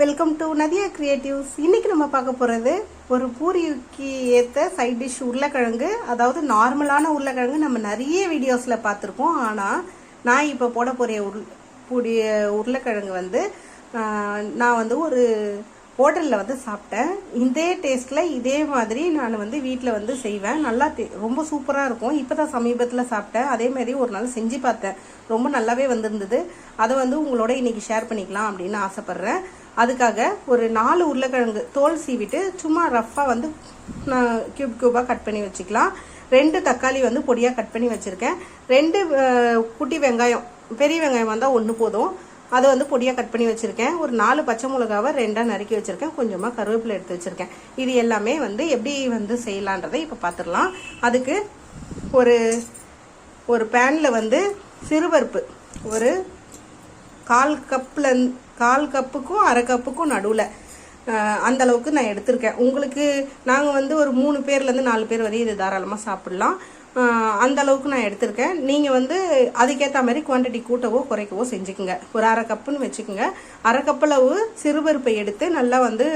Welcome to Nadiya creatives இன்னைக்கு நம்ம பார்க்க போகிறது ஒரு பூரிக்கு ஏற்ற சைட் டிஷ் உருளைக்கிழங்கு. அதாவது நார்மலான உருளைக்கிழங்கு நம்ம நிறைய வீடியோஸில் பார்த்துருக்கோம் ஆனால் நான் இப்போ போட போகிற உரு பூடிய உருளைக்கிழங்கு வந்து நான் வந்து ஒரு ஹோட்டலில் வந்து சாப்பிட்டேன். இதே டேஸ்ட்டில் இதே மாதிரி நான் வந்து வீட்டில் வந்து செய்வேன். நல்லா ரொம்ப சூப்பராக இருக்கும். இப்போ தான் சமீபத்தில் சாப்பிட்டேன். அதே மாதிரி ஒரு நாள் செஞ்சு பார்த்தேன். ரொம்ப நல்லாவே வந்திருந்தது. அதை வந்து உங்களோட இன்னைக்கு ஷேர் பண்ணிக்கலாம் அப்படின்னு ஆசைப்பட்றேன். அதுக்காக ஒரு நாலு உருளைக்கிழங்கு தோல் சீவிட்டு சும்மா ரஃப்பாக வந்து நான் கியூப் கியூபாக கட் பண்ணி வச்சுக்கலாம். ரெண்டு தக்காளி வந்து பொடியாக கட் பண்ணி வச்சுருக்கேன். ரெண்டு குட்டி வெங்காயம் பெரிய வெங்காயம் வந்தால் ஒன்று போதும். அதை வந்து பொடியாக கட் பண்ணி வச்சுருக்கேன். ஒரு நாலு பச்சை மிளகாவை ரெண்டாக நறுக்கி வச்சுருக்கேன். கொஞ்சமாக கருவேப்பிலை எடுத்து வச்சுருக்கேன். இது எல்லாமே வந்து எப்படி வந்து செய்யலான்றதை இப்போ பார்த்துடலாம் அதுக்கு ஒரு ஒரு பேனில் வந்து சிறுபருப்பு ஒரு கால் கப்பில் கால் கப்புக்கும் அரை கப்புக்கும் நடுவில். அந்த அளவுக்கு நான் எடுத்திருக்கேன். உங்களுக்கு நாங்கள் வந்து ஒரு மூணு பேர்லேருந்து நாலு பேர் வரையும் இது தாராளமாக சாப்பிட்லாம். அந்த அளவுக்கு நான் எடுத்திருக்கேன். நீங்கள் வந்து அதுக்கேற்ற மாதிரி குவான்டிட்டி கூட்டவோ குறைக்கவோ செஞ்சுக்குங்க. ஒரு அரை கப்புன்னு வச்சுக்கோங்க. அரை கப்பளவு சிறுபருப்பை எடுத்து நல்லா வந்து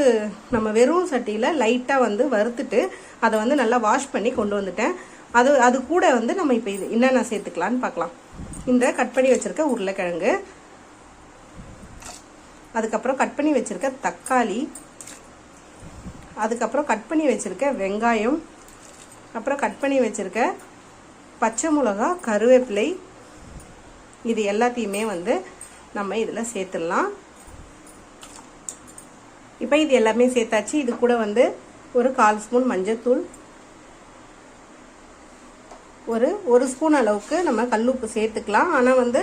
நம்ம வெறும் சட்டியில் லைட்டாக வந்து வறுத்துட்டு அதை வந்து நல்லா வாஷ் பண்ணி கொண்டு வந்துட்டேன். அது அது கூட வந்து நம்ம இப்போ இது என்னென்ன சேர்த்துக்கலான்னு பார்க்கலாம். இந்த கட் பண்ணி வச்சுருக்க உருளைக்கிழங்கு அதுக்கப்புறம் கட் பண்ணி வச்சுருக்க தக்காளி அதுக்கப்புறம் கட் பண்ணி வச்சுருக்க வெங்காயம் அப்புறம் கட் பண்ணி வச்சுருக்க பச்சை மிளகா கருவேப்பிலை இது எல்லாத்தையுமே வந்து நம்ம இதில் சேர்த்துடலாம். இப்போ இது எல்லாமே சேர்த்தாச்சு. இது கூட வந்து ஒரு கால் ஸ்பூன் மஞ்சத்தூள் ஒரு ஒரு ஸ்பூன் அளவுக்கு நம்ம கல்லுப்பு சேர்த்துக்கலாம். ஆனால் வந்து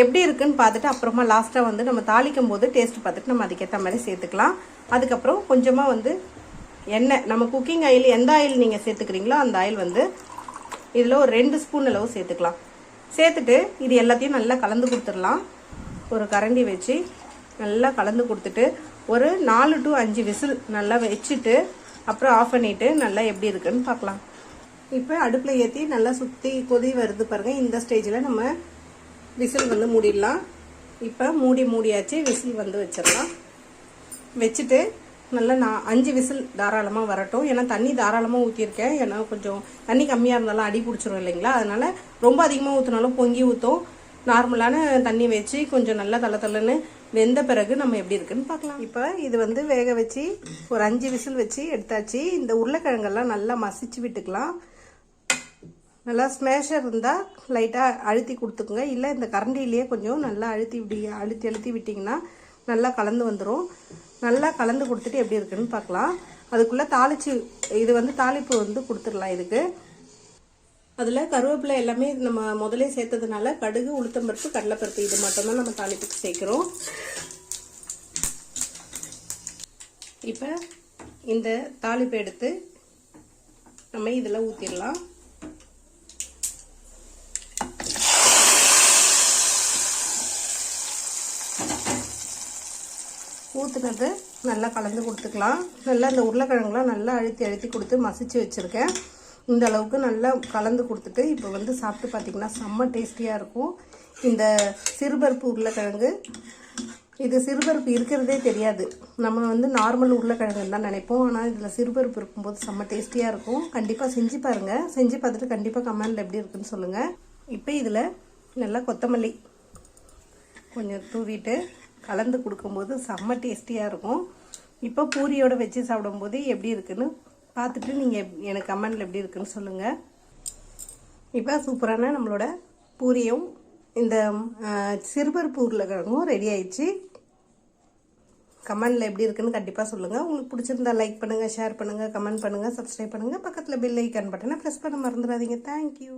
எப்படி இருக்குன்னு பார்த்துட்டு அப்புறமா லாஸ்ட்டாக வந்து நம்ம தாளிக்கும் போது டேஸ்ட் பார்த்துட்டு நம்ம அதுக்கேற்ற மாதிரி சேர்த்துக்கலாம். அதுக்கப்புறம் கொஞ்சமாக வந்து எண்ணெய். நம்ம குக்கிங் ஆயில் எந்த ஆயில் நீங்கள் சேர்த்துக்கிறீங்களோ அந்த ஆயில் வந்து இதில் ஒரு ரெண்டு ஸ்பூன் அளவு சேர்த்துக்கலாம். சேர்த்துட்டு இது எல்லாத்தையும் நல்லா கலந்து கொடுத்துடலாம். ஒரு கரண்டி வச்சு நல்லா கலந்து கொடுத்துட்டு ஒரு நாலு டு அஞ்சு விசில் நல்லா வச்சுட்டு அப்புறம் ஆஃப் பண்ணிவிட்டு நல்லா எப்படி இருக்குன்னு பார்க்கலாம். இப்போ அடுப்பில் ஏற்றி நல்லா சுற்றி கொதி வருது பாருங்கள் இந்த ஸ்டேஜில் நம்ம விசில் வந்து மூடிடலாம். இப்போ மூடி மூடியாச்சு விசில் வந்து வச்சிடலாம். வச்சுட்டு நல்லா நான் அஞ்சு விசில் தாராளமாக வரட்டும். ஏன்னா தண்ணி தாராளமாக ஊற்றிருக்கேன் ஏன்னா கொஞ்சம் தண்ணி கம்மியாக இருந்தாலும் அடி பிடிச்சிரும் இல்லைங்களா? அதனால் ரொம்ப அதிகமாக ஊற்றினாலும் பொங்கி ஊற்றும் நார்மலான தண்ணி வச்சு கொஞ்சம் நல்லா தலை தலைன்னு வெந்த பிறகு நம்ம எப்படி இருக்குன்னு பார்க்கலாம். இப்போ இது வந்து வேக வச்சு ஒரு அஞ்சு விசில் வச்சு எடுத்தாச்சு. இந்த உருளைக்கிழங்கெல்லாம் நல்லா மசிச்சு விட்டுக்கலாம். நல்லா ஸ்மேஷர் இருந்தால் லைட்டாக அழுத்தி கொடுத்துக்குங்க. இல்லை இந்த கரண்டிலேயே கொஞ்சம் நல்லா அழுத்தி விடி அழுத்தி அழுத்தி விட்டிங்கன்னா நல்லா கலந்து வந்துடும் நல்லா கலந்து கொடுத்துட்டு எப்படி இருக்குன்னு பார்க்கலாம். அதுக்குள்ளே தாளிச்சு இது வந்து தாளிப்பு வந்து கொடுத்துடலாம் இதுக்கு. அதில் கருவேப்பிலை எல்லாமே நம்ம முதலே சேர்த்ததுனால கடுகு உளுத்தம்பருப்பு கடலைப்பருப்பு இது மட்டும்தான் நம்ம தாளிப்புக்கு சேர்க்குறோம். இப்போ இந்த தாளிப்பை எடுத்து நம்ம இதில் ஊற்றிடலாம் ஊற்றுனது நல்லா கலந்து கொடுத்துக்கலாம். நல்லா இந்த உருளைக்கிழங்குலாம் நல்லா அழுத்தி அழுத்தி கொடுத்து மசிச்சு வச்சுருக்கேன். இந்த அளவுக்கு நல்லா கலந்து கொடுத்துட்டு இப்போ வந்து சாப்பிட்டு பார்த்தீங்கன்னா செம்ம டேஸ்டியாக இருக்கும். இந்த சிறுபருப்பு உருளைக்கிழங்கு இது சிறுபருப்பு இருக்கிறதே தெரியாது. நம்ம வந்து நார்மல் உருளைக்கிழங்குன்னு தான் நினைப்போம். ஆனால் இதில் சிறுபருப்பு இருக்கும்போது செம்ம டேஸ்டியாக இருக்கும். கண்டிப்பாக செஞ்சு பாருங்கள் செஞ்சு பார்த்துட்டு கண்டிப்பாக கமெண்டில் எப்படி இருக்குன்னு சொல்லுங்கள் இப்போ இதில் நல்லா கொத்தமல்லி கொஞ்சம் தூவிட்டு கலந்து கொடுக்கும்போது செம்ம டேஸ்டியாக இருக்கும். இப்போ பூரியோட வச்சு சாப்பிடும்போது எப்படி இருக்குன்னு பார்த்துட்டு நீங்கள் எனக்கு கமெண்டில் எப்படி இருக்குன்னு சொல்லுங்கள் இப்போ சூப்பரான நம்மளோட பூரியும் இந்த சிறுவர் சிறுபருப்பு உருளைக்கிழங்கும் ரெடி ஆயிடுச்சு. கமெண்டில் எப்படி இருக்குன்னு கண்டிப்பாக சொல்லுங்கள் உங்களுக்கு பிடிச்சிருந்தா லைக் பண்ணுங்கள் ஷேர் பண்ணுங்கள் கமெண்ட் பண்ணுங்கள் சப்ஸ்கிரைப் பண்ணுங்கள் பக்கத்தில் பெல் ஐக்கான் பட்டனை ப்ரெஸ் பண்ண மறந்துடாதீங்க. தேங்க்யூ